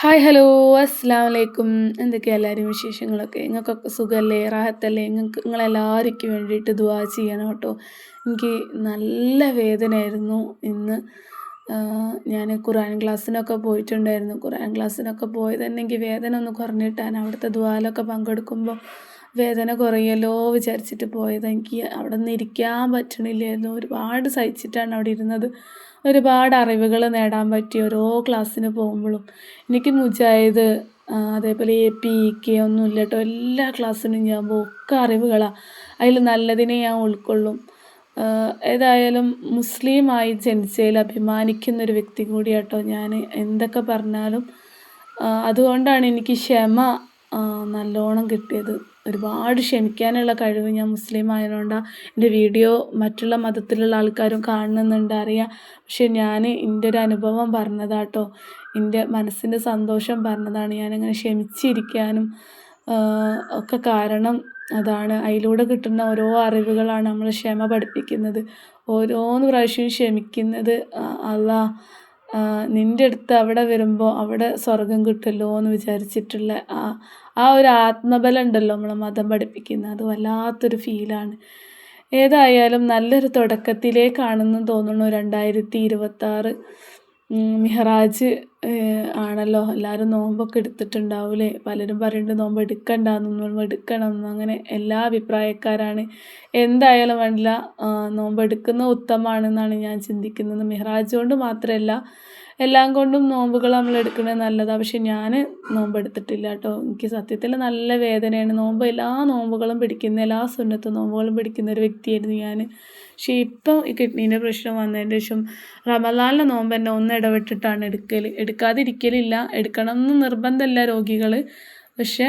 Hi hello അസ്സാം വലൈക്കും എന്തൊക്കെയാണ് എല്ലാവരും വിശേഷങ്ങളൊക്കെ? നിങ്ങൾക്കൊക്കെ സുഖമല്ലേ റാഹത്തല്ലേ? നിങ്ങൾക്ക് നിങ്ങളെല്ലാവർക്കും വേണ്ടിയിട്ട് ദുവാ ചെയ്യണം കേട്ടോ. എനിക്ക് നല്ല വേദനയായിരുന്നു ഇന്ന്. ഞാൻ ഖുറാൻ ക്ലാസ്സിനൊക്കെ പോയിട്ടുണ്ടായിരുന്നു. ഖുറാൻ ക്ലാസ്സിനൊക്കെ പോയത് തന്നെ എനിക്ക് വേദന ഒന്ന് കുറഞ്ഞിട്ടാണ് അവിടുത്തെ ദ്വാലൊക്കെ പങ്കെടുക്കുമ്പോൾ വേദന കുറയല്ലോ വിചാരിച്ചിട്ട് പോയത്. എനിക്ക് അവിടെ നിന്ന് ഇരിക്കാൻ പറ്റണില്ലായിരുന്നു. ഒരുപാട് സഹിച്ചിട്ടാണ് അവിടെ ഇരുന്നത്. ഒരുപാട് അറിവുകൾ നേടാൻ പറ്റി ഓരോ ക്ലാസ്സിന് പോകുമ്പോഴും എനിക്ക് മുജാഹിദ് അതേപോലെ എ പി ഇ കെ ഒന്നുമില്ല കേട്ടോ. എല്ലാ ക്ലാസ്സിനും ഞാൻ ഒക്കെ അറിവുകളാണ് അതിൽ നല്ലതിനെ ഞാൻ ഉൾക്കൊള്ളും. ഏതായാലും മുസ്ലിമായി ജനിച്ചതിൽ അഭിമാനിക്കുന്ന ഒരു വ്യക്തി കൂടിയാട്ടോ ഞാൻ. എന്തൊക്കെ പറഞ്ഞാലും അതുകൊണ്ടാണ് എനിക്ക് ക്ഷമ നല്ലോണം കിട്ടിയത്. ഒരുപാട് ക്ഷമിക്കാനുള്ള കഴിവ് ഞാൻ മുസ്ലിം ആയതുകൊണ്ടാണ് എന്റെ വീഡിയോ മറ്റുള്ള മതത്തിലുള്ള ആൾക്കാരും കാണുന്നുണ്ട് അറിയാം. പക്ഷെ ഞാൻ എന്റെ ഒരു അനുഭവം പറഞ്ഞതാട്ടോ. എന്റെ മനസ്സിന്റെ സന്തോഷം പറഞ്ഞതാണ്. ഞാനങ്ങനെ ക്ഷമിച്ചിരിക്കാനും ഒക്കെ കാരണം അതാണ്. അതിലൂടെ കിട്ടുന്ന ഓരോ അറിവുകളാണ് നമ്മൾ ക്ഷമ പഠിപ്പിക്കുന്നത്. ഓരോന്ന് പ്രാവശ്യവും ക്ഷമിക്കുന്നത് അള്ളാ. നിന്റെ അടുത്ത് അവിടെ വരുമ്പോൾ അവിടെ സ്വർഗം കിട്ടുമല്ലോ എന്ന് വിചാരിച്ചിട്ടുള്ള ആ ആ ഒരു ആത്മബലം ഉണ്ടല്ലോ നമ്മളെ മതം പഠിപ്പിക്കുന്ന. അത് വല്ലാത്തൊരു ഫീലാണ് ഏതായാലും നല്ലൊരു തുടക്കത്തിലേക്കാണെന്ന് തോന്നുന്നു രണ്ടായിരത്തി ഇരുപത്താറ്. മിഹറാജ് ആണല്ലോ. എല്ലാവരും നോമ്പൊക്കെ എടുത്തിട്ടുണ്ടാവൂലേ? പലരും പറയുന്നുണ്ട് നോമ്പ് എടുക്കണ്ടെന്നും നോമ്പ് എടുക്കണം അങ്ങനെ എല്ലാ അഭിപ്രായക്കാരാണ്. എന്തായാലും വേണ്ടില്ല നോമ്പ് എടുക്കുന്ന ഉത്തമമാണെന്നാണ് ഞാൻ ചിന്തിക്കുന്നത്. മിഹറാജ് കൊണ്ട് മാത്രമല്ല എല്ലാം കൊണ്ടും നോമ്പുകൾ നമ്മൾ എടുക്കുന്നത് നല്ലതാണ് പക്ഷെ ഞാൻ നോമ്പ് എടുത്തിട്ടില്ല കേട്ടോ. എനിക്ക് സത്യത്തിൽ നല്ല വേദനയാണ്. നോമ്പ് എല്ലാ നോമ്പുകളും പിടിക്കുന്ന എല്ലാ സുന്നത്ത് നോമ്പുകളും പിടിക്കുന്ന ഒരു വ്യക്തിയായിരുന്നു ഞാൻ. പക്ഷേ ഇപ്പോൾ ഈ കിഡ്നീന്റെ പ്രശ്നം വന്നതിന് ശേഷം റമലാലിന്റെ നോമ്പ് തന്നെ ഒന്ന് ഇടവിട്ടിട്ടാണ് എടുക്കൽ എടുക്കാതിരിക്കലില്ല. എടുക്കണം എന്ന് നിർബന്ധമില്ല രോഗികൾ. പക്ഷേ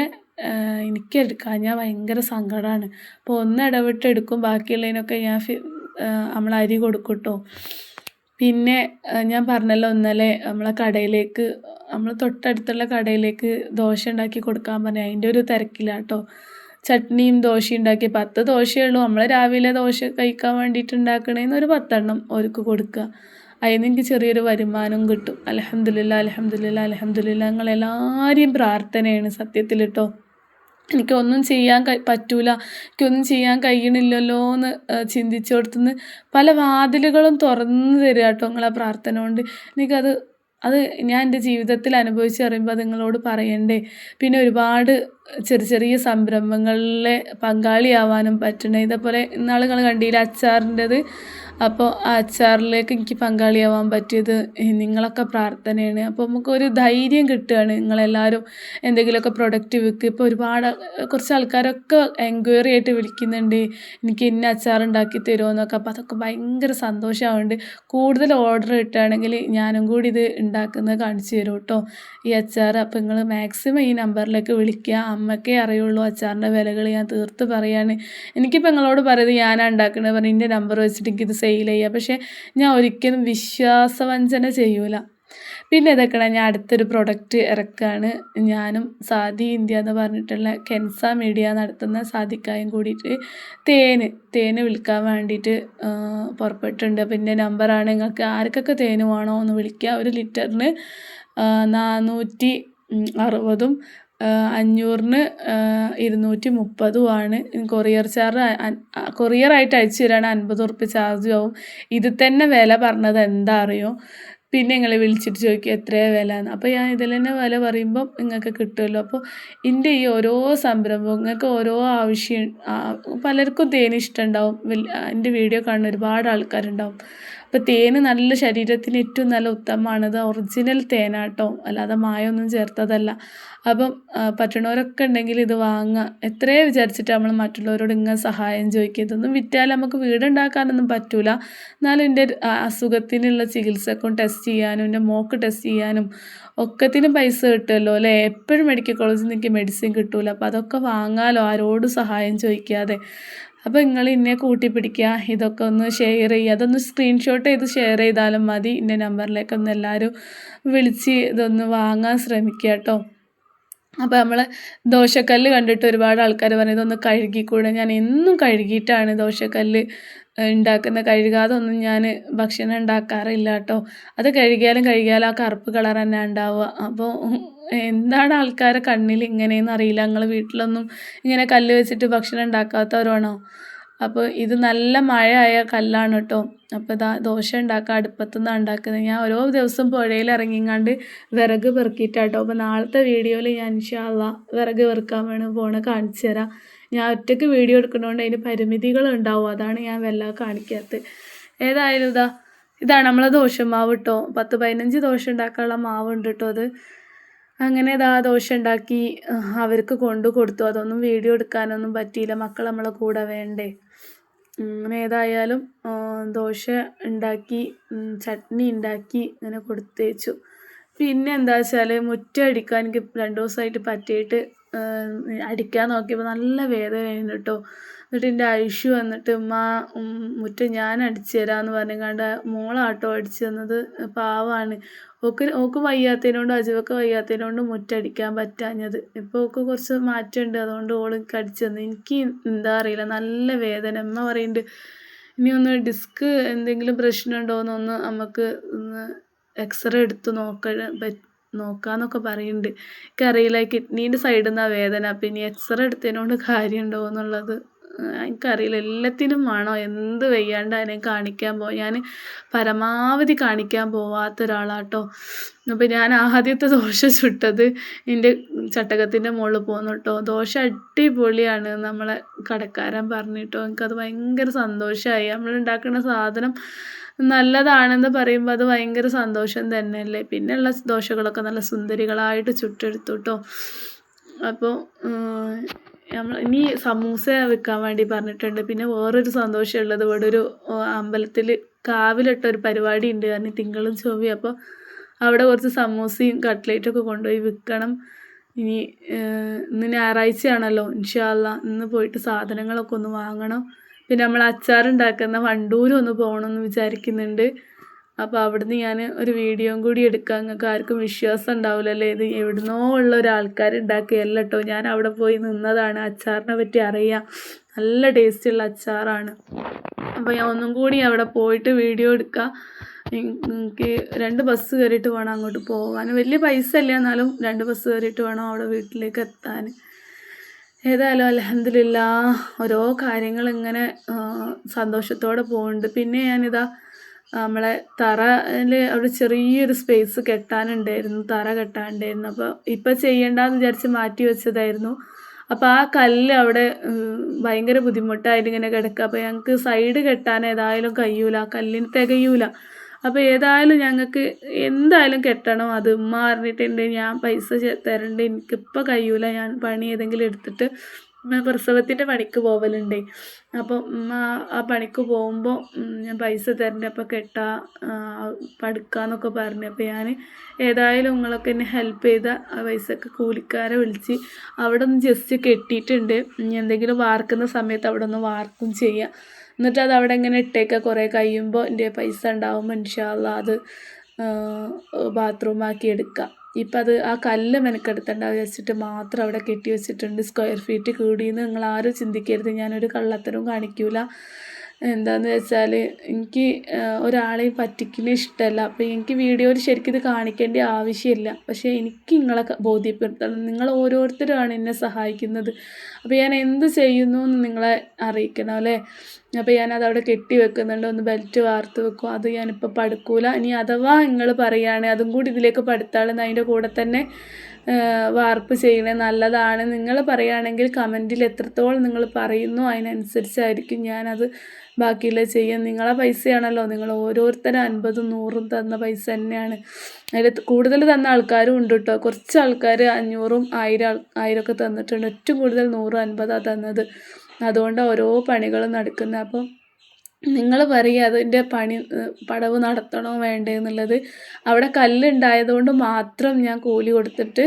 എനിക്ക് എടുക്കാൻ ഞാൻ ഭയങ്കര സങ്കടമാണ്. അപ്പോൾ ഒന്ന് ഇടവിട്ട് എടുക്കും. ബാക്കിയുള്ളതിനൊക്കെ ഞാൻ നമ്മൾ അരി കൊടുക്കട്ടോ പിന്നെ ഞാൻ പറഞ്ഞല്ലോ ഇന്നലെ നമ്മളെ കടയിലേക്ക് നമ്മൾ തൊട്ടടുത്തുള്ള കടയിലേക്ക് ദോശ ഉണ്ടാക്കി കൊടുക്കാൻ പറഞ്ഞു. അതിന്റെ ഒരു തിരക്കില്ല കേട്ടോ ചട്നിയും ദോശയും ഉണ്ടാക്കി പത്ത് ദോശയുള്ളൂ നമ്മൾ രാവിലെ ദോശ കഴിക്കാൻ വേണ്ടിയിട്ട് ഉണ്ടാക്കണേന്ന് ഒരു പത്തെണ്ണം അവർക്ക് കൊടുക്കുക. അതിന് എനിക്ക് ചെറിയൊരു വരുമാനം കിട്ടും. അലഹമില്ല അലഹമില്ല അലഹമില്ല ഞങ്ങളെല്ലാവരെയും പ്രാർത്ഥനയാണ് സത്യത്തിൽ കേട്ടോ. എനിക്കൊന്നും ചെയ്യാൻ പറ്റൂല. എനിക്കൊന്നും ചെയ്യാൻ കഴിയണില്ലല്ലോ എന്ന് ചിന്തിച്ചോടത്തുനിന്ന് പല വാതിലുകളും തുറന്നു തരിക കേട്ടോ നിങ്ങളെ പ്രാർത്ഥന കൊണ്ട്. എനിക്കത് അത് ഞാൻ എന്റെ ജീവിതത്തിൽ അനുഭവിച്ച് അറിയുമ്പോൾ അത് നിങ്ങളോട് പറയണ്ടേ. പിന്നെ ഒരുപാട് ചെറിയ ചെറിയ സംരംഭങ്ങളിലെ പങ്കാളിയാവാനും പറ്റണേ. ഇതേപോലെ ഇന്നാൾ നിങ്ങൾ കണ്ടില്ല അച്ചാറിന്റെത്? അപ്പോൾ അച്ചാറിലേക്ക് എനിക്ക് പങ്കാളിയാവാൻ പറ്റിയത് നിങ്ങളൊക്കെ പ്രാർത്ഥനയാണ്. അപ്പോൾ നമുക്കൊരു ധൈര്യം കിട്ടുകയാണ് നിങ്ങളെല്ലാവരും എന്തെങ്കിലുമൊക്കെ പ്രൊഡക്റ്റ് വിൽക്കുക ഇപ്പോൾ ഒരുപാട് കുറച്ച് ആൾക്കാരൊക്കെ എൻക്വയറി ആയിട്ട് വിളിക്കുന്നുണ്ട്. എനിക്ക് ഇന്ന അച്ചാർ ഉണ്ടാക്കി തരുമോ എന്നൊക്കെ അപ്പോൾ അതൊക്കെ ഭയങ്കര സന്തോഷമാവുന്നുണ്ട്. കൂടുതൽ ഓർഡർ കിട്ടുകയാണെങ്കിൽ ഞാനും കൂടി ഇത് ഉണ്ടാക്കുന്നത് കാണിച്ചു തരും കേട്ടോ. ഈ അച്ചാർ അപ്പോൾ നിങ്ങൾ മാക്സിമം ഈ നമ്പറിലേക്ക് വിളിക്കുക. അമ്മക്കേ അറിയുള്ളൂ അച്ചാറിന്റെ വിലകൾ ഞാൻ തീർത്ത് പറയാണ്. എനിക്കിപ്പോൾ നിങ്ങളോട് പറയുന്നത് ഞാനാണ് ഉണ്ടാക്കുന്നത് പറഞ്ഞ് എന്റെ നമ്പർ വെച്ചിട്ട് എനിക്കിത് സെയിൽ ചെയ്യുക. പക്ഷേ ഞാൻ ഒരിക്കലും വിശ്വാസവഞ്ചന ചെയ്യൂല. പിന്നെ ഇതൊക്കെയാണ് ഞാൻ അടുത്തൊരു പ്രൊഡക്റ്റ് ഇറക്കുകയാണ് ഞാനും സാദി ഇന്ത്യ എന്ന് പറഞ്ഞിട്ടുള്ള കെൻസ മീഡിയ നടത്തുന്ന സാദിക്കായും കൂടിയിട്ട് തേന് തേന് വിൽക്കാൻ വേണ്ടിയിട്ട് പുറപ്പെട്ടിട്ടുണ്ട്. പിന്നെ നമ്പറാണ് നിങ്ങൾക്ക് ആർക്കൊക്കെ തേന് വേണോ എന്ന് വിളിക്കുക. ഒരു ലിറ്ററിന് നാനൂറ്റി അറുപതും അഞ്ഞൂറിന് ഇരുന്നൂറ്റി മുപ്പതുമാണ് കൊറിയർ ചാർജ് കൊറിയറായിട്ട് അയച്ചു തരാണ്. അൻപത് ഉറുപ്പ് ചാർജും ആവും. ഇത് തന്നെ വില പറഞ്ഞത് എന്താ അറിയോ പിന്നെ നിങ്ങൾ വിളിച്ചിട്ട് ചോദിക്കും എത്രയാണ് വില എന്ന് അപ്പോൾ ഞാൻ ഇതിൽ തന്നെ വില പറയുമ്പം നിങ്ങൾക്ക് കിട്ടുമല്ലോ അപ്പോൾ എന്റെ ഈ ഓരോ സംരംഭവും നിങ്ങൾക്ക് ഓരോ ആവശ്യം പലർക്കും തേൻ ഇഷ്ടമുണ്ടാവും എന്റെ വീഡിയോ കാണുന്ന ഒരുപാട് ആൾക്കാരുണ്ടാവും. അപ്പോൾ തേൻ നല്ല ശരീരത്തിന് ഏറ്റവും നല്ല ഉത്തമമാണ് അത് ഒറിജിനൽ തേനാട്ടോ. അല്ലാതെ മായൊന്നും ചേർത്തതല്ല. അപ്പം പറ്റണവരൊക്കെ ഉണ്ടെങ്കിൽ ഇത് വാങ്ങുക എത്രയേ വിചാരിച്ചിട്ട് നമ്മൾ മറ്റുള്ളവരോട് ഇങ്ങനെ സഹായം ചോദിക്കുക? ഇതൊന്നും വിറ്റാൽ നമുക്ക് വീടുണ്ടാക്കാനൊന്നും പറ്റൂല. എന്നാലും എന്റെ അസുഖത്തിനുള്ള ചികിത്സക്കും ടെസ്റ്റ് ചെയ്യാനും എന്റെ മോക്ക് ടെസ്റ്റ് ചെയ്യാനും ഒക്കത്തിനും പൈസ കിട്ടുമല്ലോ അല്ലേ? എപ്പോഴും മെഡിക്കൽ കോളേജിൽ നിന്ന് എനിക്ക് മെഡിസിൻ കിട്ടൂല. അപ്പോൾ അതൊക്കെ വാങ്ങാലോ? ആരോടും സഹായം ചോദിക്കാതെ. അപ്പോൾ നിങ്ങൾ ഇന്നെ കൂട്ടിപ്പിടിക്കുക ഇതൊക്കെ ഒന്ന് ഷെയർ ചെയ്യുക അതൊന്ന് സ്ക്രീൻഷോട്ട് ചെയ്ത് ഷെയർ ചെയ്താലും മതി. ഇന്ന നമ്പറിലേക്കൊന്ന് എല്ലാവരും വിളിച്ച് ഇതൊന്ന് വാങ്ങാൻ ശ്രമിക്കുക കേട്ടോ. അപ്പോൾ നമ്മൾ ദോശക്കല്ല് കണ്ടിട്ട് ഒരുപാട് ആൾക്കാർ പറഞ്ഞു ഇതൊന്ന് കഴുകിക്കൂടെ? ഞാൻ എന്നും കഴുകിയിട്ടാണ് ദോശക്കല്ല് ഉണ്ടാക്കുന്ന കഴുകാതെ ഒന്നും ഞാൻ ഭക്ഷണം ഉണ്ടാക്കാറില്ല കേട്ടോ. അത് കഴുകിയാലും കഴുകിയാലും ആ കറുപ്പ് കളർ തന്നെ ഉണ്ടാവുക. അപ്പോൾ എന്താണ് ആൾക്കാരെ കണ്ണിൽ ഇങ്ങനെയെന്ന് അറിയില്ല. നിങ്ങൾ വീട്ടിലൊന്നും ഇങ്ങനെ കല്ല് വെച്ചിട്ട് ഭക്ഷണം ഉണ്ടാക്കാത്തവരാണോ? അപ്പോൾ ഇത് നല്ല മഴയായ കല്ലാണ് കേട്ടോ അപ്പോൾ ഇതാ ദോശ ഉണ്ടാക്കാൻ അടുപ്പത്തു നിന്നാണ് ഉണ്ടാക്കുന്നത്. ഞാൻ ഓരോ ദിവസം പുഴയിൽ ഇറങ്ങിങ്ങാണ്ട് വിറക് പെറുക്കിയിട്ടാട്ടോ അപ്പോൾ നാളത്തെ വീഡിയോയിൽ ഞാൻ ഇൻഷാല്ല വിറക് പെറുക്കാൻ വേണം പോണ കാണിച്ചു തരാം. ഞാൻ ഒറ്റയ്ക്ക് വീഡിയോ എടുക്കുന്നതുകൊണ്ട് അതിന് പരിമിതികളുണ്ടാവും അതാണ് ഞാൻ വല്ലാതെ കാണിക്കാത്തത്. ഏതായാലും ഇതാ ഇതാണ് നമ്മളെ ദോശമാവ് കേട്ടോ പത്ത് പതിനഞ്ച് ദോശ ഉണ്ടാക്കാനുള്ള മാവുണ്ട് കേട്ടോ അത്. അങ്ങനെ ഇതാ ദോശ ഉണ്ടാക്കി അവർക്ക് കൊണ്ടു കൊടുത്തു. അതൊന്നും വീഡിയോ എടുക്കാനൊന്നും പറ്റിയില്ല. മക്കൾ നമ്മളെ കൂടെ വേണ്ടേ? അങ്ങനെ ഏതായാലും ദോശ ഉണ്ടാക്കി ചട്നി ഉണ്ടാക്കി ഇങ്ങനെ കൊടുത്തേച്ചു. പിന്നെ എന്താ വെച്ചാൽ മുറ്റം അടിക്കാൻ എനിക്ക് രണ്ട് ദിവസമായിട്ട് പറ്റിയിട്ട് അടിക്കാൻ നോക്കിയപ്പോൾ നല്ല വേദനയായിരുന്നു കേട്ടോ. എന്നിട്ട് എന്റെ ഐഷു വന്നിട്ട് ഉമ്മ മുറ്റം ഞാൻ അടിച്ചു തരാമെന്ന് പറഞ്ഞുകൊണ്ട് മോളാട്ടോ അടിച്ചു തന്നത് പാവാണ്. ഓക്ക് ഓക്ക് വയ്യാത്തതിനോണ്ടും അജുവൊക്കെ വയ്യാത്തതിനോണ്ടും മുറ്റടിക്കാൻ പറ്റാഞ്ഞത്. ഇപ്പോൾ ഓക്ക് കുറച്ച് മാറ്റമുണ്ട് അതുകൊണ്ട് ഓൾ കടിച്ചു തന്നു. എനിക്ക് എന്താ അറിയില്ല നല്ല വേദന. അമ്മ പറയുന്നുണ്ട് ഇനി ഒന്ന് ഡിസ്ക് എന്തെങ്കിലും പ്രശ്നമുണ്ടോയെന്ന് ഒന്ന് നമുക്ക് എക്സ്റേ എടുത്ത് നോക്ക നോക്കാന്നൊക്കെ പറയുന്നുണ്ട് എനിക്കറിയില്ല കിഡ്നീന്റെ സൈഡിൽ നിന്നാണ് വേദന. അപ്പം ഇനി എക്സ്റേ എടുത്തതിനോണ്ട് കാര്യമുണ്ടോ എന്നുള്ളത് എനിക്കറിയില്ല. എല്ലാത്തിനും വേണോ എന്ത് വയ്യാണ്ടായാലും കാണിക്കാൻ പോകും ഞാൻ പരമാവധി കാണിക്കാൻ പോവാത്ത ഒരാളാട്ടോ. അപ്പോൾ ഞാൻ ആദ്യത്തെ ദോശ ചുട്ടത് എന്റെ ചട്ടകത്തിന്റെ മുകളിൽ പോന്നു ദോശ അടിപൊളിയാണ് നമ്മളെ കടക്കാരൻ പറഞ്ഞിട്ടോ എനിക്കത് ഭയങ്കര സന്തോഷമായി നമ്മൾ ഉണ്ടാക്കുന്ന സാധനം നല്ലതാണെന്ന് പറയുമ്പോൾ അത് ഭയങ്കര സന്തോഷം തന്നെയല്ലേ? പിന്നെയുള്ള ദോശകളൊക്കെ നല്ല സുന്ദരികളായിട്ട് ചുട്ടെടുത്തു കേട്ടോ അപ്പോൾ നമ്മൾ ഇനി സമൂസ വെക്കാൻ വേണ്ടി പറഞ്ഞിട്ടുണ്ട്. പിന്നെ വേറൊരു സന്തോഷമുള്ളത് ഇവിടെ ഒരു അമ്പലത്തിൽ കാവിലിട്ട ഒരു പരിപാടി ഉണ്ട്. കാരണം തിങ്കളും ചൊവ്വയും. അപ്പോൾ അവിടെ കുറച്ച് സമൂസയും കട്ട്ലേറ്റൊക്കെ കൊണ്ടുപോയി വിൽക്കണം. ഇനി ഇന്ന് ഞായറാഴ്ചയാണല്ലോ. ഇൻഷാല്ല ഇന്ന് പോയിട്ട് സാധനങ്ങളൊക്കെ ഒന്ന് വാങ്ങണം. പിന്നെ നമ്മൾ അച്ചാറുണ്ടാക്കുന്ന വണ്ടൂരും ഒന്ന് പോകണമെന്ന് വിചാരിക്കുന്നുണ്ട്. അപ്പോൾ അവിടുന്ന് ഞാൻ ഒരു വീഡിയോയും കൂടി എടുക്കാം. നിങ്ങൾക്ക് ആർക്കും വിശ്വാസം ഉണ്ടാവില്ലല്ലേ ഇത് എവിടുന്നോ ഉള്ള ഒരാൾക്കാർ ഉണ്ടാക്കിയല്ല കേട്ടോ ഞാൻ അവിടെ പോയി നിന്നതാണ്. അച്ചാറിനെ പറ്റി അറിയാം. നല്ല ടേസ്റ്റ് ടേസ്റ്റുള്ള അച്ചാറാണ്. അപ്പോൾ ഞാൻ ഒന്നും കൂടി അവിടെ പോയിട്ട് വീഡിയോ എടുക്കാം. എനിക്ക് രണ്ട് ബസ് കയറിയിട്ട് വേണം അങ്ങോട്ട് പോകാൻ വലിയ പൈസ അല്ല എന്നാലും രണ്ട് ബസ് കയറിയിട്ട് വേണം അവിടെ വീട്ടിലേക്ക് എത്താൻ. ഏതായാലും അലഹമില്ല ഓരോ കാര്യങ്ങൾ ഇങ്ങനെ സന്തോഷത്തോടെ പോകുന്നുണ്ട് പിന്നെ ഞാനിതാ നമ്മളെ തറയിൽ അവിടെ ചെറിയൊരു സ്പേസ് കെട്ടാനുണ്ടായിരുന്നു തറ കെട്ടാനുണ്ടായിരുന്നു. അപ്പോൾ ഇപ്പം ചെയ്യണ്ടെന്ന് വിചാരിച്ച് മാറ്റി വെച്ചതായിരുന്നു. അപ്പോൾ ആ കല്ല് അവിടെ ഭയങ്കര ബുദ്ധിമുട്ടായിട്ട് ഇങ്ങനെ കിടക്കുക. അപ്പോൾ ഞങ്ങൾക്ക് സൈഡ് കെട്ടാൻ ഏതായാലും കഴിയൂല ആ കല്ലിന് തികയൂല. അപ്പോൾ ഏതായാലും ഞങ്ങൾക്ക് എന്തായാലും കെട്ടണം. അത് ഉമ്മ പറഞ്ഞിട്ടുണ്ട് ഞാൻ പൈസ തരണ്ട് എനിക്കിപ്പോൾ കഴിയൂല. ഞാൻ പണി ഏതെങ്കിലും എടുത്തിട്ട് പ്രസവത്തിന്റെ പണിക്ക് പോവലുണ്ട്. അപ്പോൾ ഉമ്മ ആ പണിക്ക് പോകുമ്പോൾ ഞാൻ പൈസ തരണ്ട അപ്പോൾ കെട്ടാ പഠിക്കാന്നൊക്കെ പറഞ്ഞു. അപ്പോൾ ഞാൻ ഏതായാലും നിങ്ങളൊക്കെ എന്നെ ഹെൽപ്പ് ചെയ്ത ആ പൈസക്ക് കൂലിക്കാരെ വിളിച്ച് അവിടെ ഒന്ന് ജസ്റ്റ് കെട്ടിയിട്ടുണ്ട് എന്തെങ്കിലും വാർക്കുന്ന സമയത്ത് അവിടെ ഒന്ന് വാർക്കും ചെയ്യാം. എന്നിട്ട് അത് അവിടെ ഇങ്ങനെ ഇട്ടേക്കുക കുറേ കഴിയുമ്പോൾ എന്റെ പൈസ ഉണ്ടാവുമ്പോൾ ഇൻഷാല്ല അത് ബാത്റൂമാക്കി എടുക്കാം. ഇപ്പം അത് ആ കല്ല് മെനക്കെടുത്തണ്ട വെച്ചിട്ട് മാത്രം അവിടെ കെട്ടി വെച്ചിട്ടുണ്ട്. സ്ക്വയർ ഫീറ്റ് കൂടിയെന്ന് നിങ്ങൾ ആരും ചിന്തിക്കരുത്. ഞാനൊരു കള്ളത്തരവും കാണിക്കൂല. എന്താന്ന് വെച്ചാൽ എനിക്ക് ഒരാളെ പറ്റിക്കുന്ന ഇഷ്ടമല്ല അപ്പോൾ എനിക്ക് വീഡിയോയിൽ ശരിക്കും ഇത് കാണിക്കേണ്ട ആവശ്യമില്ല. പക്ഷേ എനിക്ക് നിങ്ങളെ ബോധ്യപ്പെടുത്തണം. നിങ്ങൾ ഓരോരുത്തരുമാണ് എന്നെ സഹായിക്കുന്നത്. അപ്പോൾ ഞാൻ എന്ത് ചെയ്യുന്നു എന്ന് നിങ്ങളെ അറിയിക്കണം അല്ലേ? അപ്പോൾ ഞാൻ അവിടെ കെട്ടി വെക്കുന്നുണ്ട്. ഒന്ന് ബെൽറ്റ് വാർത്ത് വെക്കും. അത് ഞാനിപ്പോൾ പഠിക്കൂല ഇനി അഥവാ നിങ്ങൾ പറയുകയാണെങ്കിൽ അതും കൂടി ഇതിലേക്ക് പടുത്താളെന്ന് അതിന്റെ കൂടെ തന്നെ വാർപ്പ് ചെയ്യണേ നല്ലതാണ്. നിങ്ങൾ പറയുകയാണെങ്കിൽ കമന്റിൽ എത്രത്തോളം നിങ്ങൾ പറയുന്നു അതിനനുസരിച്ചായിരിക്കും ഞാനത് ബാക്കിയുള്ള ചെയ്യാൻ നിങ്ങളെ പൈസയാണല്ലോ നിങ്ങൾ ഓരോരുത്തരും അൻപതും നൂറും തന്ന പൈസ തന്നെയാണ്. അതിൽ കൂടുതൽ തന്ന ആൾക്കാരും ഉണ്ട് കേട്ടോ. കുറച്ച് ആൾക്കാർ അഞ്ഞൂറും ആയിരം ആയിരമൊക്കെ തന്നിട്ടുണ്ട്. ഏറ്റവും കൂടുതൽ നൂറും അൻപതാണ് തന്നത്. അതുകൊണ്ട് ഓരോ പണികളും നടക്കുന്നത്. അപ്പം നിങ്ങൾ പറയുക അതിന്റെ പണി പടവ് നടത്തണോ വേണ്ടേ എന്നുള്ളത്. അവിടെ കല്ലുണ്ടായതുകൊണ്ട് മാത്രം ഞാൻ കൂലി കൊടുത്തിട്ട്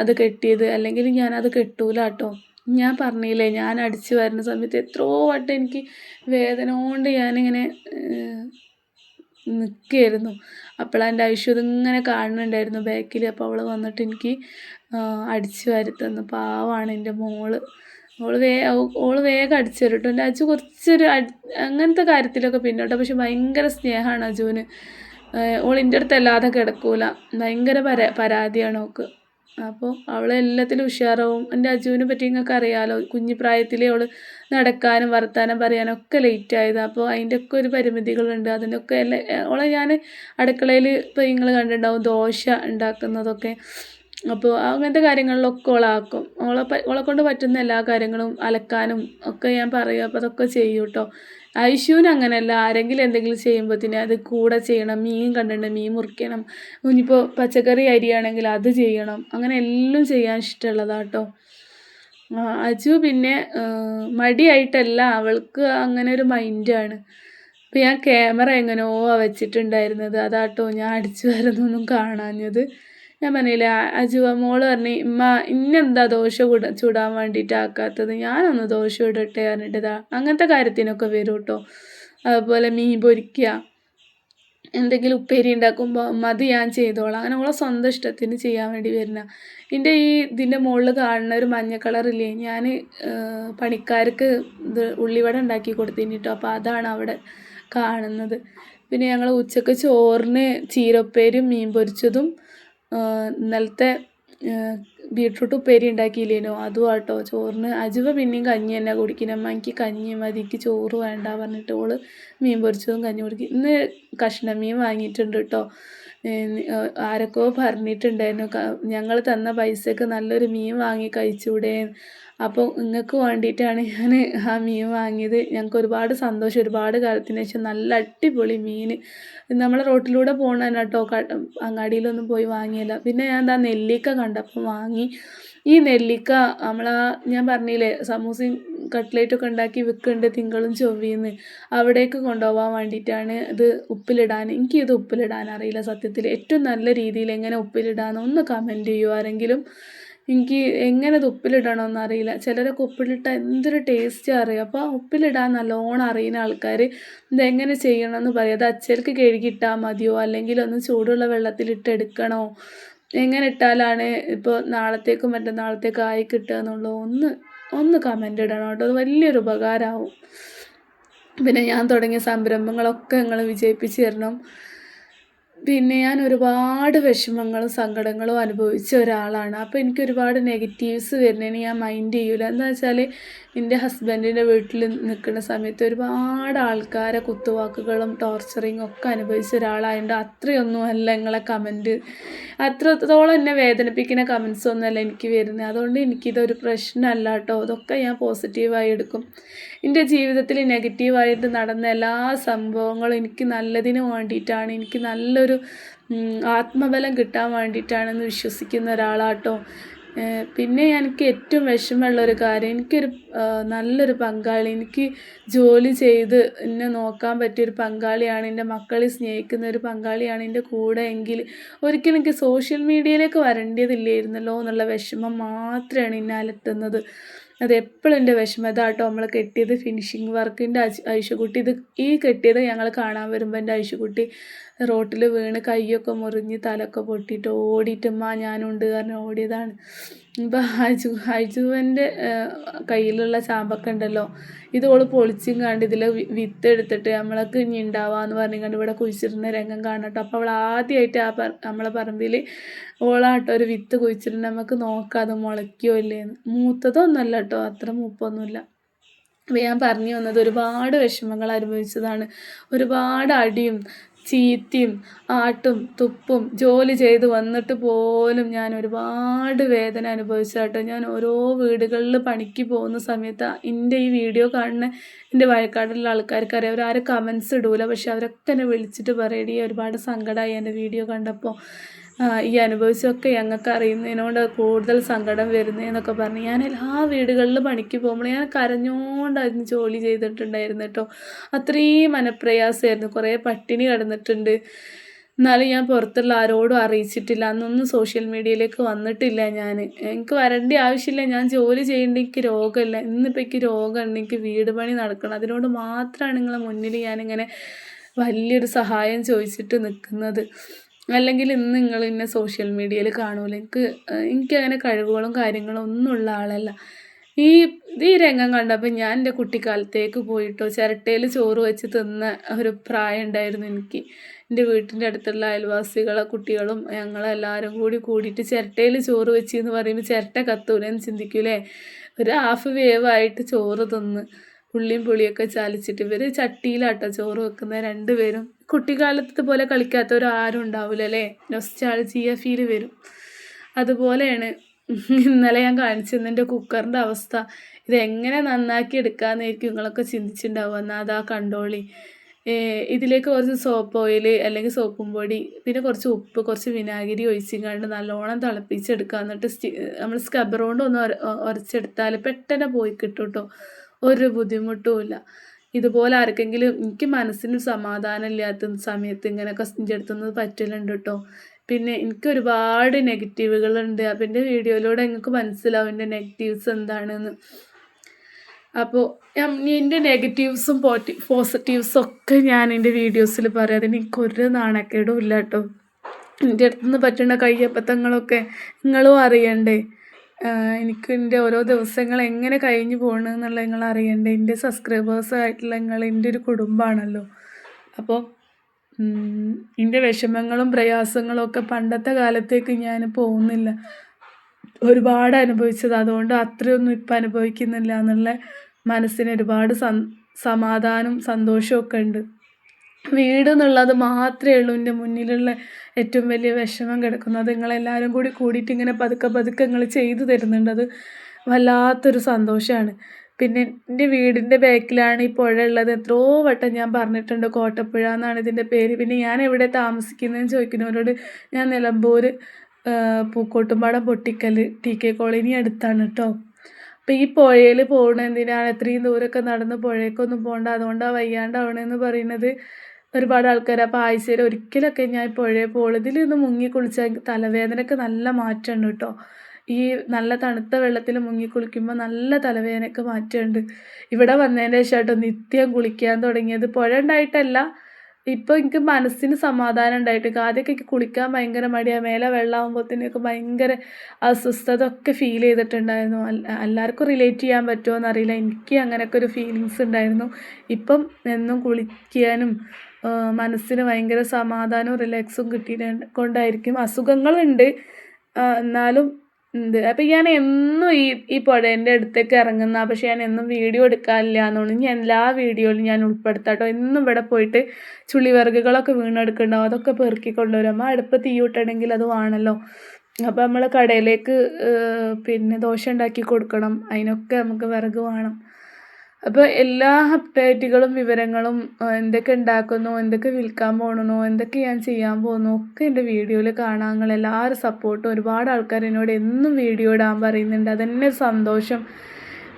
അത് കെട്ടിയത്. അല്ലെങ്കിൽ ഞാനത് കെട്ടൂല കേട്ടോ ഞാൻ പറഞ്ഞില്ലേ ഞാൻ അടിച്ച് വരുന്ന സമയത്ത് എത്രയോ വട്ടം എനിക്ക് വേദന കൊണ്ട് ഞാനിങ്ങനെ നിൽക്കുകയായിരുന്നു അപ്പോൾ എന്റെ ഐശ്വര്യം ഇങ്ങനെ കാണുന്നുണ്ടായിരുന്നു ബാക്കിൽ അപ്പോൾ അവൾ വന്നിട്ട് എനിക്ക് അടിച്ച് വാരി തന്നു പാവമാണ് എന്റെ മോൾ. ഓൾ വേ ഓൾ വേഗം അടിച്ചു എന്റെ അജു കുറച്ചൊരു അങ്ങനത്തെ കാര്യത്തിലൊക്കെ പിന്നോട്ട്. പക്ഷെ ഭയങ്കര സ്നേഹമാണ് അജുവിന്. ഓൾ എന്റെ അടുത്ത് അല്ലാതെ കിടക്കൂല. ഭയങ്കര പരാ പരാതിയാണ് ഓക്ക്. അപ്പോൾ അവൾ എല്ലാത്തിലും ഉഷാറാവും. എന്റെ അജുവിനെ പറ്റി നിങ്ങൾക്ക് അറിയാമല്ലോ കുഞ്ഞു പ്രായത്തിലേ അവൾ നടക്കാനും വർത്താനം പറയാനും ഒക്കെ ലേറ്റ് ആയത്. അപ്പോൾ അതിന്റെ ഒക്കെ ഒരു പരിമിതികളുണ്ട്. അതിനൊക്കെ ഓളെ ഞാൻ അടുക്കളയിൽ ഇപ്പോൾ നിങ്ങൾ കണ്ടിട്ടുണ്ടാവും ദോശ ഉണ്ടാക്കുന്നതൊക്കെ. അപ്പോൾ അങ്ങനത്തെ കാര്യങ്ങളിലൊക്കെ ഓളാക്കും. ഓളെ ഓളെ കൊണ്ട് പറ്റുന്ന എല്ലാ കാര്യങ്ങളും അലക്കാനും ഒക്കെ ഞാൻ പറയും അപ്പോൾ അതൊക്കെ ചെയ്യും കേട്ടോ ഐശുവിന് അങ്ങനെയല്ല. ആരെങ്കിലും എന്തെങ്കിലും ചെയ്യുമ്പോഴത്തേന് അത് കൂടെ ചെയ്യണം. മീൻ കണ്ടിട്ടുണ്ട്. മീൻ മുറിക്കണം. ഇനിയിപ്പോൾ പച്ചക്കറി അരിയാണെങ്കിൽ അത് ചെയ്യണം. അങ്ങനെ എല്ലാം ചെയ്യാൻ ഇഷ്ടമുള്ളതാണ് കേട്ടോ അജു പിന്നെ മടിയായിട്ടല്ല. അവൾക്ക് അങ്ങനെ ഒരു മൈൻഡാണ് അപ്പോൾ ഞാൻ ക്യാമറ എങ്ങനെയോ വെച്ചിട്ടുണ്ടായിരുന്നത്. അതാട്ടോ ഞാൻ അടിച്ചു വരുന്നൊന്നും കാണാഞ്ഞത്. ഞാൻ പറഞ്ഞില്ലേ അജു മോൾ പറഞ്ഞു ഇമ്മ ഇന്നെന്താ ദോശ കൂട ചൂടാൻ വേണ്ടിയിട്ട് ആക്കാത്തത്? ഞാനൊന്ന് ദോശ ഇടട്ടെ പറഞ്ഞിട്ടതാ അങ്ങനത്തെ കാര്യത്തിനൊക്കെ വരും കേട്ടോ അതുപോലെ മീൻ പൊരിക്കുക എന്തെങ്കിലും ഉപ്പേരി ഉണ്ടാക്കുമ്പോൾ മതി ഞാൻ ചെയ്തോളാം. അങ്ങനെ ഓളെ സ്വന്തം ഇഷ്ടത്തിന് ചെയ്യാൻ വേണ്ടി വരുന്ന. എന്റെ ഈ ഇതിന്റെ മുകളിൽ കാണുന്ന ഒരു മഞ്ഞ കളറില്ലേ ഞാൻ പണിക്കാർക്ക് ഇത് ഉള്ളിവട ഉണ്ടാക്കി കൊടുത്തിന് കേട്ടോ അപ്പോൾ അതാണ് അവിടെ കാണുന്നത്. പിന്നെ ഞങ്ങൾ ഉച്ചയ്ക്ക് ചോറിന് ചീരപ്പേരും മീൻ പൊരിച്ചതും ഇന്നലത്തെ ബീട്രൂട്ട് ഉപ്പേരി ഉണ്ടാക്കിയില്ലേനോ? അതും ആട്ടോ. ചോറിന് അജുവ പിന്നെയും കഞ്ഞി തന്നെ കുടിക്കണം. എനിക്ക് കഞ്ഞി മതിക്ക് ചോറ് വേണ്ട പറഞ്ഞിട്ട് ഓൾ മീൻ പൊരിച്ചതും കഞ്ഞി കുടിക്കും. ഇന്ന് കഷ്ണം മീൻ വാങ്ങിയിട്ടുണ്ട് കേട്ടോ ആരൊക്കെയോ പറഞ്ഞിട്ടുണ്ടായിരുന്നു. ഞങ്ങൾ തന്ന പൈസക്ക് നല്ലൊരു മീൻ വാങ്ങി കഴിച്ചൂടെ അപ്പോൾ നിങ്ങൾക്ക് വേണ്ടിയിട്ടാണ് ഞാൻ ആ മീൻ വാങ്ങിയത്. ഞങ്ങൾക്ക് ഒരുപാട് സന്തോഷം ഒരുപാട് കാലത്തിന് ശേഷം നല്ല അടിപൊളി മീൻ. നമ്മൾ റോട്ടിലൂടെ പോകണ കേട്ടോ. അങ്ങാടിയിലൊന്നും പോയി വാങ്ങിയല്ല. പിന്നെ ഞാൻ എന്താ നെല്ലിക്ക കണ്ടപ്പോൾ വാങ്ങി. ഈ നെല്ലിക്ക നമ്മളാ ഞാൻ പറഞ്ഞില്ലേ സമൂസയും കട്ട്ലേറ്റൊക്കെ ഉണ്ടാക്കി വിൽക്കുന്നുണ്ട് തിങ്കളും ചൊവ്വീന്ന് അവിടേക്ക് കൊണ്ടുപോകാൻ വേണ്ടിയിട്ടാണ് ഇത് ഉപ്പിലിടാൻ. എനിക്കിത് ഉപ്പിലിടാൻ അറിയില്ല സത്യത്തിൽ. ഏറ്റവും നല്ല രീതിയിൽ എങ്ങനെ ഉപ്പിലിടാന്ന് ഒന്ന് കമന്റ് ചെയ്യുമോ ആരെങ്കിലും. എനിക്ക് എങ്ങനെ അത് ഉപ്പിലിടണമെന്ന് അറിയില്ല. ചിലരൊക്കെ ഉപ്പിലിട്ടാൽ എന്തൊരു ടേസ്റ്റ് അറിയാം? അപ്പോൾ ഉപ്പിലിടാൻ നല്ലോണം അറിയുന്ന ആൾക്കാർ ഇതെങ്ങനെ ചെയ്യണമെന്ന് പറയും. അത് അച്ചൽക്ക് കഴുകിയിട്ടാൽ മതിയോ? അല്ലെങ്കിൽ ഒന്ന് ചൂടുള്ള വെള്ളത്തിലിട്ട് എടുക്കണോ? എങ്ങനെ ഇട്ടാലാണ് ഇപ്പോൾ നാളത്തേക്കും മറ്റന്നാളത്തേക്കും ആയി കിട്ടുക എന്നുള്ളത് ഒന്ന് ഒന്ന് കമന്റ് ഇടണം കേട്ടോ. അത് വലിയൊരു ഉപകാരമാവും പിന്നെ ഞാൻ തുടങ്ങിയ സംരംഭങ്ങളൊക്കെ നിങ്ങൾ വിജയിപ്പിച്ച് തരണം. പിന്നെ ഞാൻ ഒരുപാട് വിഷമങ്ങളും സങ്കടങ്ങളും അനുഭവിച്ച ഒരാളാണ്. അപ്പോൾ എനിക്ക് ഒരുപാട് നെഗറ്റീവ്സ് വരുന്നതിന് ഞാൻ മൈൻഡ് ചെയ്യൂല. എന്താ വെച്ചാൽ എന്റെ ഹസ്ബൻഡിന്റെ വീട്ടിൽ നിൽക്കുന്ന സമയത്ത് ഒരുപാട് ആൾക്കാരെ കുത്തുവാക്കുകളും ടോർച്ചറിങ്ങും ഒക്കെ അനുഭവിച്ച ഒരാളായതുകൊണ്ട് അത്രയൊന്നും അല്ല നിങ്ങളെ കമന്റ് അത്രത്തോളം എന്നെ വേദനിപ്പിക്കുന്ന കമൻസ് ഒന്നുമല്ല എനിക്ക് വരുന്നത് അതുകൊണ്ട് എനിക്കിതൊരു പ്രശ്നമല്ല കേട്ടോ അതൊക്കെ ഞാൻ പോസിറ്റീവായി എടുക്കും. എന്റെ ജീവിതത്തിൽ നെഗറ്റീവായിട്ട് നടന്ന എല്ലാ സംഭവങ്ങളും എനിക്ക് നല്ലതിന് വേണ്ടിയിട്ടാണ് എനിക്ക് നല്ലൊരു ആത്മബലം കിട്ടാൻ വേണ്ടിയിട്ടാണെന്ന് വിശ്വസിക്കുന്ന ഒരാളാട്ടോ. പിന്നെ എനിക്ക് ഏറ്റവും വിഷമമുള്ള ഒരു കാര്യം എനിക്കൊരു നല്ലൊരു പങ്കാളി എനിക്ക് ജോലി ചെയ്ത് എന്നെ നോക്കാൻ പറ്റിയൊരു പങ്കാളിയാണ് എന്റെ മക്കളെ സ്നേഹിക്കുന്ന ഒരു പങ്കാളിയാണ് എന്റെ കൂടെ എങ്കിൽ ഒരിക്കലും എനിക്ക് സോഷ്യൽ മീഡിയയിലേക്ക് വരേണ്ടതില്ലായിരുന്നല്ലോ എന്നുള്ള വിഷമം മാത്രമാണ് എന്നെ അത് എപ്പോഴും എന്റെ വിഷമതാട്ടോ നമ്മൾ കെട്ടിയത് ഫിനിഷിങ് വർക്കിന്റെ ഐശുകുട്ടി. ഇത് ഈ കെട്ടിയത് ഞങ്ങൾ കാണാൻ വരുമ്പോൾ എന്റെ ഐശുകുട്ടി റോട്ടിൽ വീണ് കൈയൊക്കെ മുറിഞ്ഞ് തലൊക്കെ പൊട്ടിയിട്ട് ഓടിയിട്ടുമ്മ ഞാനുണ്ട് കാരണം ഓടിയതാണ്. ഇപ്പം ഹൈജു ഹൈജുവിന്റെ കയ്യിലുള്ള ചാമ്പക്ക ഉണ്ടല്ലോ ഇത് പൊളിച്ചും കണ്ട് ഇതിൽ വിത്ത് എടുത്തിട്ട് നമ്മളൊക്കെ ഇനി ഉണ്ടാവാന്ന് പറഞ്ഞു കണ്ട് ഇവിടെ കുഴിച്ചിരുന്ന രംഗം കാണട്ടോ. അപ്പോൾ അവൾ ആദ്യമായിട്ട് ആ പറ നമ്മളെ പറമ്പിൽ ഓളാട്ടോ ഒരു വിത്ത് കുഴിച്ചിട്ടുണ്ട് നമുക്ക് നോക്കാം അത് മുളയ്ക്കോ ഇല്ലേന്ന്. മൂത്തതൊന്നുമല്ല കേട്ടോ അത്ര മൂപ്പൊന്നുമില്ല. ഞാൻ പറഞ്ഞു വന്നത് ഒരുപാട് വിഷമങ്ങൾ അനുഭവിച്ചതാണ്. ഒരുപാട് അടിയും ചീത്തയും ആട്ടും തുപ്പും ജോലി ചെയ്ത് വന്നിട്ട് പോലും ഞാൻ ഒരുപാട് വേദന അനുഭവിച്ചാട്ടോ ഞാൻ ഓരോ വീടുകളിൽ പണിക്ക് പോകുന്ന സമയത്ത് എന്റെ ഈ വീഡിയോ കാണുന്ന എന്റെ വയക്കാടിലുള്ള ആൾക്കാർക്ക് അറിയാം അവരാരും കമൻസ് ഇടൂല. പക്ഷെ അവരൊക്കെ എന്നെ വിളിച്ചിട്ട് പറയടി ഒരുപാട് സങ്കടമായി എന്റെ വീഡിയോ കണ്ടപ്പോൾ ഈ അനുഭവിച്ചൊക്കെ ഞങ്ങൾക്ക് അറിയുന്നതിനോട് കൂടുതൽ സങ്കടം വരുന്നതെന്നൊക്കെ പറഞ്ഞ് ഞാൻ എല്ലാ വീടുകളിൽ പണിക്ക് പോകുമ്പോൾ ഞാൻ കരഞ്ഞുകൊണ്ടായിരുന്നു ജോലി ചെയ്തിട്ടുണ്ടായിരുന്നു കേട്ടോ. അത്രയും മനപ്രയാസമായിരുന്നു. കുറേ പട്ടിണി കിടന്നിട്ടുണ്ട്. എന്നാലും ഞാൻ പുറത്തുള്ള ആരോടും അറിയിച്ചിട്ടില്ല. അന്നൊന്നും സോഷ്യൽ മീഡിയയിലേക്ക് വന്നിട്ടില്ല ഞാൻ. എനിക്ക് വരേണ്ട ആവശ്യമില്ല. ഞാൻ ജോലി ചെയ്യേണ്ട എനിക്ക് രോഗമില്ല. ഇന്നിപ്പോൾ എനിക്ക് രോഗമുണ്ട്. എനിക്ക് വീട് പണി നടക്കണം. അതിനോട് മാത്രമാണ് നിങ്ങളെ മുന്നിൽ ഞാനിങ്ങനെ വലിയൊരു സഹായം ചോദിച്ചിട്ട് നിൽക്കുന്നത്. അല്ലെങ്കിൽ ഇന്ന് നിങ്ങൾ ഇന്നെ സോഷ്യൽ മീഡിയയിൽ കാണൂല? എനിക്ക് എനിക്കങ്ങനെ കഴിവുകളും കാര്യങ്ങളും ഒന്നും ഉള്ള ആളല്ല. ഈ ഈ രംഗം കണ്ടപ്പോൾ ഞാൻ എന്റെ കുട്ടിക്കാലത്തേക്ക് പോയിട്ടോ ചിരട്ടയിൽ ചോറ് വെച്ച് തിന്ന ഒരു പ്രായം ഉണ്ടായിരുന്നു എനിക്ക്. എന്റെ വീട്ടിന്റെ അടുത്തുള്ള അയൽവാസികളെ കുട്ടികളും ഞങ്ങളെല്ലാവരും കൂടി കൂടിയിട്ട് ചിരട്ടയിൽ ചോറ് വെച്ച് എന്ന് പറയുമ്പോൾ ചിരട്ട കത്തൂലെന്ന് ചിന്തിക്കൂലേ? ഒരു ഹാഫ് വേവ് ആയിട്ട് ചോറ് തിന്ന് ഉള്ളിയും പുളിയൊക്കെ ചാലിച്ചിട്ട് ഇവർ ചട്ടിയിലാട്ടോ ചോറ് വെക്കുന്ന രണ്ടുപേരും. കുട്ടിക്കാലത്തെ പോലെ കളിക്കാത്തവർ ആരും ഉണ്ടാവില്ല അല്ലേ? നൊസ്റ്റാൾജിയ ഫീൽ വരും. അതുപോലെയാണ് ഇന്നലെ ഞാൻ കാണിച്ചിരുന്ന എന്റെ കുക്കറിന്റെ അവസ്ഥ. ഇതെങ്ങനെ നന്നാക്കി എടുക്കാമെന്നായിരിക്കും നിങ്ങളൊക്കെ ചിന്തിച്ചിട്ടുണ്ടാവുക എന്നാൽ അതാ കണ്ടോളി. ഇതിലേക്ക് കുറച്ച് സോപ്പ് ഓയിൽ അല്ലെങ്കിൽ സോപ്പും പൊടി പിന്നെ കുറച്ച് ഉപ്പ് കുറച്ച് വിനാഗിരി ഒഴിച്ചിങ്ങാണ്ട് നല്ലോണം തിളപ്പിച്ചെടുക്കുക എന്നിട്ട് നമ്മൾ സ്ക്രബർ കൊണ്ട് ഒന്ന് ഉരച്ചെടുത്താൽ പെട്ടെന്ന് പോയി കിട്ടും കേട്ടോ ഒരു ബുദ്ധിമുട്ടുമില്ല ഇതുപോലെ ആർക്കെങ്കിലും എനിക്ക് മനസ്സിന് സമാധാനം ഇല്ലാത്ത സമയത്ത് ഇങ്ങനെ കസിന്റെ അടുത്തുനിന്ന് പറ്റലുണ്ട് കേട്ടോ പിന്നെ എനിക്ക് ഒരുപാട് നെഗറ്റീവുകളുണ്ട് അപ്പം എന്റെ വീഡിയോയിലൂടെ നിങ്ങൾക്ക് മനസ്സിലാവും എന്റെ നെഗറ്റീവ്സ് എന്താണെന്ന്. അപ്പോൾ എന്റെ നെഗറ്റീവ്സും പോറ്റി പോസിറ്റീവ്സും ഒക്കെ ഞാൻ എന്റെ വീഡിയോസിൽ പറയാം. അതിന് എനിക്കൊരു നാണക്കേടും ഇല്ല കേട്ടോ എന്റെ അടുത്തുനിന്ന് പറ്റുന്ന കയ്യപ്പത്തങ്ങളൊക്കെ നിങ്ങളും അറിയണ്ടേ. എനിക്ക് എന്റെ ഓരോ ദിവസങ്ങൾ എങ്ങനെ കഴിഞ്ഞു പോകണമെന്നുള്ള നിങ്ങൾ അറിയണ്ടേ. എന്റെ സബ്സ്ക്രൈബേഴ്സ് ആയിട്ടുള്ള നിങ്ങൾ എന്റെ ഒരു കുടുംബമാണല്ലോ അപ്പോൾ എന്റെ വിഷമങ്ങളും പ്രയാസങ്ങളും ഒക്കെ പണ്ടത്തെ കാലത്തേക്ക് ഞാൻ പോകുന്നില്ല. ഒരുപാട് അനുഭവിച്ചത്. അതുകൊണ്ട് അത്രയൊന്നും ഇപ്പം അനുഭവിക്കുന്നില്ല എന്നുള്ള മനസ്സിന് ഒരുപാട് സമാധാനം സന്തോഷമൊക്കെ ഉണ്ട്. വീട് എന്നുള്ളത് മാത്രമേ ഉള്ളൂ എന്റെ മുന്നിലുള്ള ഏറ്റവും വലിയ വിഷമം കിടക്കുന്നത്. നിങ്ങളെല്ലാവരും കൂടി കൂടിയിട്ട് ഇങ്ങനെ പതുക്കെ പതുക്കെ നിങ്ങൾ ചെയ്തു തരുന്നുണ്ട്. അത് വല്ലാത്തൊരു സന്തോഷമാണ് പിന്നെ എന്റെ വീടിന്റെ ബാക്കിലാണ് ഈ പുഴ ഉള്ളത്. എത്രയോ വട്ടം ഞാൻ പറഞ്ഞിട്ടുണ്ട് കോട്ടപ്പുഴ എന്നാണ് ഇതിന്റെ പേര്. പിന്നെ ഞാൻ എവിടെ താമസിക്കുന്നതെന്ന് ചോദിക്കുന്നവരോട് ഞാൻ Nilambur Pookkottumpadam Pottikkal T K colony അടുത്താണ് കേട്ടോ അപ്പോൾ ഈ പുഴയിൽ പോകണ എന്തിനാണ്? എത്രയും ദൂരമൊക്കെ നടന്ന് പുഴയൊക്കെ ഒന്നും പോകണ്ട. അതുകൊണ്ടാണ് വയ്യാണ്ടാവണമെന്ന് പറയുന്നത്. ഒരുപാട് ആൾക്കാർ അപ്പോൾ ആഴ്ചയിൽ ഒരിക്കലൊക്കെ ഞാൻ പുഴയിൽ പോകുള്ളൂ ഇതിലൊന്ന് മുങ്ങി കുളിച്ചാൽ തലവേദനയ്ക്ക് നല്ല മാറ്റമുണ്ട് കേട്ടോ. ഈ നല്ല തണുത്ത വെള്ളത്തിൽ മുങ്ങി കുളിക്കുമ്പോൾ നല്ല തലവേദനയ്ക്ക് മാറ്റമുണ്ട്. ഇവിടെ വന്നതിന്റെ ശേഷം നിത്യം കുളിക്കാൻ തുടങ്ങിയത്. പുഴ ഉണ്ടായിട്ടല്ല ഇപ്പോൾ എനിക്ക് മനസ്സിന് സമാധാനം ഉണ്ടായിട്ട് ആദ്യമൊക്കെ എനിക്ക് കുളിക്കാൻ ഭയങ്കര മടിയാണ് മേലെ വെള്ളമാകുമ്പോഴത്തേനൊക്കെ ഭയങ്കര അസ്വസ്ഥത ഒക്കെ ഫീൽ ചെയ്തിട്ടുണ്ടായിരുന്നു. എല്ലാവർക്കും റിലേറ്റ് ചെയ്യാൻ പറ്റുമോ എന്നറിയില്ല. എനിക്ക് അങ്ങനെയൊക്കെ ഒരു ഫീലിങ്സ് ഉണ്ടായിരുന്നു. ഇപ്പം എന്നും കുളിക്കാനും മനസ്സിന് ഭയങ്കര സമാധാനവും റിലാക്സും കിട്ടിയിട്ട് കൊണ്ടായിരിക്കും. അസുഖങ്ങളുണ്ട്. എന്നാലും എന്ത് അപ്പം ഞാൻ എന്നും ഈ ഈ പുഴേന്റെ അടുത്തേക്ക് ഇറങ്ങുന്ന പക്ഷെ ഞാൻ എന്നും വീഡിയോ എടുക്കാനില്ല എന്നുകൊണ്ട് ഞാൻ എല്ലാ വീഡിയോയിലും ഞാൻ ഉൾപ്പെടുത്താം കേട്ടോ. എന്നും ഇവിടെ പോയിട്ട് ചുള്ളിവിറകുകളൊക്കെ വീണെടുക്കുന്നുണ്ടാവും അതൊക്കെ പെറുക്കി കൊണ്ടുവരും അമ്മ അടുപ്പ് തീ വിട്ടണമെങ്കിൽ അത് വേണമല്ലോ. അപ്പോൾ നമ്മൾ കടയിലേക്ക് പിന്നെ ദോശ ഉണ്ടാക്കി കൊടുക്കണം. അതിനൊക്കെ നമുക്ക് വിറക് വേണം. അപ്പോൾ എല്ലാ അപ്ഡേറ്റുകളും വിവരങ്ങളും എന്തൊക്കെ ഉണ്ടാക്കുന്നു എന്തൊക്കെ വിൽക്കാൻ പോകണോ എന്തൊക്കെ ഞാൻ ചെയ്യാൻ പോകുന്നു ഒക്കെ എന്റെ വീഡിയോയിൽ കാണാൻ നിങ്ങൾ എല്ലാവരും സപ്പോർട്ടും ഒരുപാട് ആൾക്കാർ എന്നോട് എന്നും വീഡിയോ ഇടാൻ പറയുന്നുണ്ട്. അതന്നെ സന്തോഷം.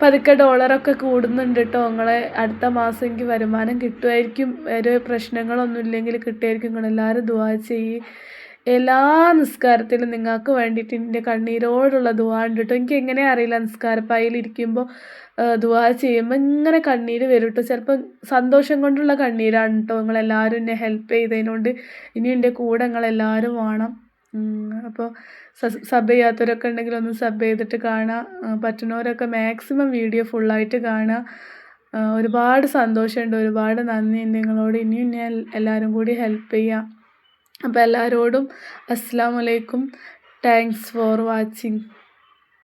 പതുക്കെ ഡോളറൊക്കെ കൂടുന്നുണ്ട് കേട്ടോ നിങ്ങളെ അടുത്ത മാസം എനിക്ക് വരുമാനം കിട്ടുമായിരിക്കും. ഒരു പ്രശ്നങ്ങളൊന്നും ഇല്ലെങ്കിൽ കിട്ടുമായിരിക്കും. നിങ്ങളെല്ലാവരും ദുവാ ചെയ്യ്. എല്ലാ നിസ്കാരത്തിലും നിങ്ങൾക്ക് വേണ്ടിയിട്ട് എന്റെ കണ്ണീരോടുള്ള ദുവാ ഉണ്ട് കേട്ടോ എനിക്ക് എങ്ങനെ അറിയില്ല നിസ്കാരപ്പായിലിരിക്കുമ്പോൾ ദുവാ ചെയ്യുമ്പോൾ ഇങ്ങനെ കണ്ണീര് വരും കേട്ടോ ചിലപ്പോൾ സന്തോഷം കൊണ്ടുള്ള കണ്ണീരാണ് കേട്ടോ നിങ്ങളെല്ലാവരും എന്നെ ഹെൽപ്പ് ചെയ്തതിനോണ്ട് ഇനി എന്റെ കൂടെ നിങ്ങളെല്ലാവരും വേണം. അപ്പോൾ സബ് ചെയ്യാത്തവരൊക്കെ ഉണ്ടെങ്കിൽ ഒന്ന് സബ് ചെയ്തിട്ട് കാണുക പറ്റുന്നവരൊക്കെ മാക്സിമം വീഡിയോ ഫുള്ളായിട്ട് കാണുക ഒരുപാട് സന്തോഷമുണ്ട്. ഒരുപാട് നന്ദിയുണ്ട് നിങ്ങളോട് ഇനിയും ഞാൻ എല്ലാവരും കൂടി ഹെൽപ്പ് ചെയ്യാം. അപ്പോൾ എല്ലാവരോടും അസ്സാം വലൈക്കും താങ്ക്സ് ഫോർ വാച്ചിങ്